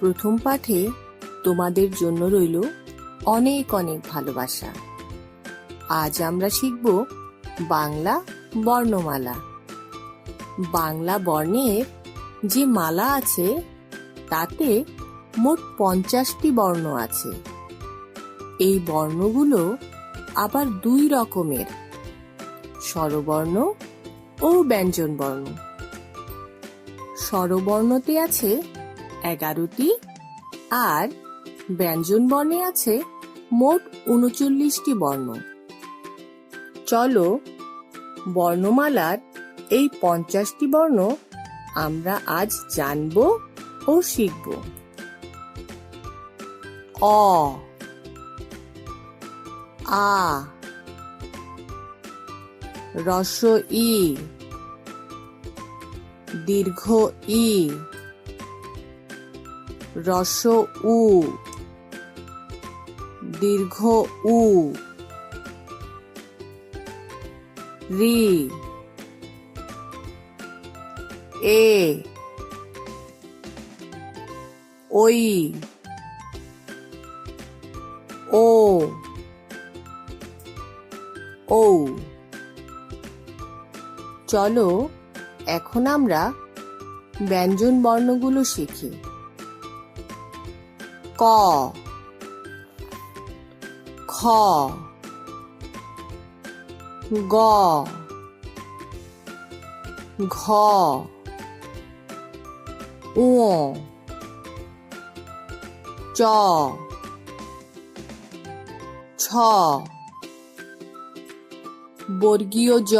প্রথম পাঠে তোমাদের জন্য রইল অনেক অনেক ভালোবাসা। আজ আমরা শিখব বাংলা বর্ণমালা। বাংলা বর্ণের যে মালা আছে, তাতে মোট পঞ্চাশটি বর্ণ আছে। এই বর্ণগুলো আবার দুই রকমের, স্বরবর্ণ ও ব্যঞ্জনবর্ণ। স্বরবর্ণতে আছে এগারোটি, আর ব্যঞ্জন বর্ণে আছে মোট উনচল্লিশটি বর্ণ। চলো বর্ণমালার এই পঞ্চাশটি বর্ণ আমরা আজ জানব ও শিখব। অ, আ, রস ই, দীর্ঘ ই রস উ, দীর্ঘ উ, রি, এ, ওই, ও ও চলো, এখন আমরা ব্যঞ্জন বর্ণগুলো শিখি। ক। খ। গ। ঘ। উ চ। ছ। বর্গীয় জ।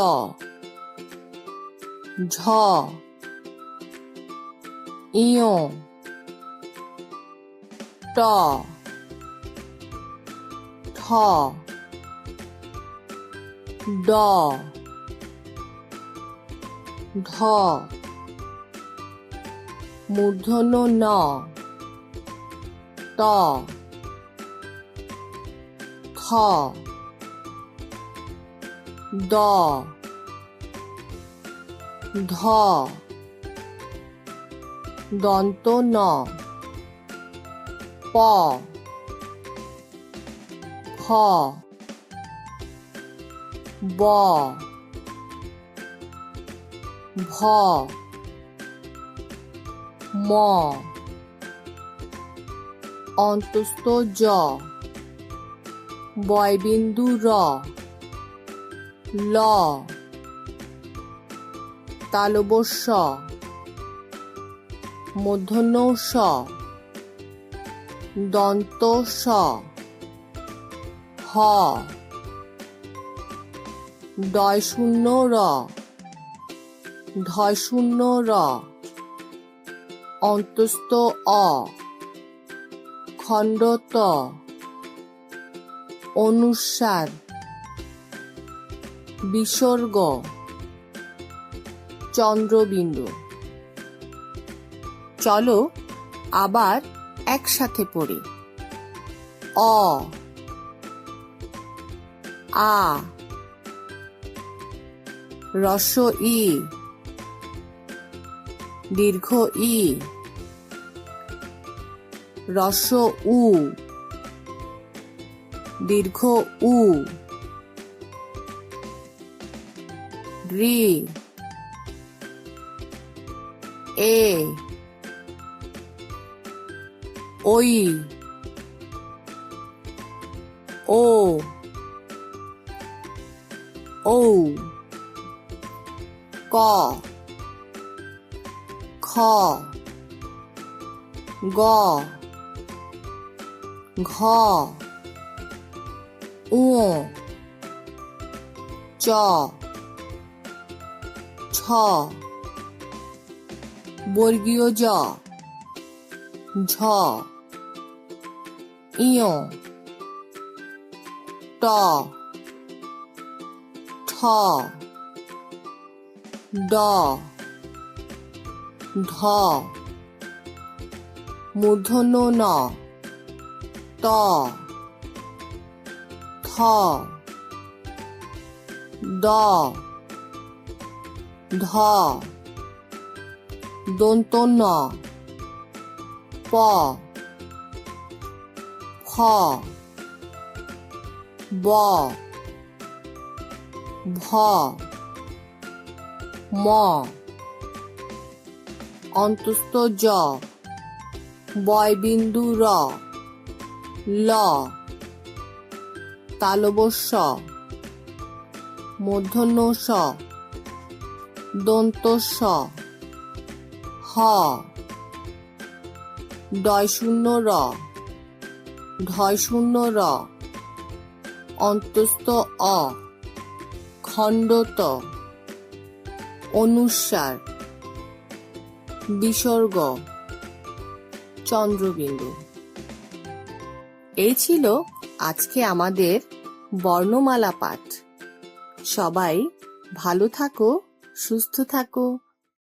ঝ। ইয় ট। ঠ। ড। ঢ মূর্ধন্য ন। ত। থ দ। ধ। দন্ত ন। প ফ ব। ভ ম। অন্তস্থ জ। বয়বিন্দু র। ল। তালবস্য মূর্ধন্য স দন্ত স। হ। ডয় শূন্য র। ধয় শূন্য র। অন্তস্থ অ। খণ্ড ত অনুসার বিসর্গ। চন্দ্রবিন্দু। চলো আবার একসাথে পড়ি। অ। আ। রস ই। দীর্ঘ ই। রস উ। দীর্ঘ উ। রি। এ। ওই ও ও ক খ গ ঘ উ চ ছ বর্গীয় জ ঝ ইয় ট ঠ ড ধ মূর্ধন্য ন ত থ দ ধ দন্ত ন প ব, ভ, ম, অন্তস্থ জ, বয়বিন্দু র, ল তালবস্য মূর্ধন্য স দন্ত হ ডয় শূন্য র। ঢয় শূন্য র। অন্তস্থ অ। খণ্ডত। অনুসার। বিসর্গ। চন্দ্রবিন্দু। এই ছিল আজকে আমাদের বর্ণমালা পাঠ সবাই ভালো থাকো, সুস্থ থাকো।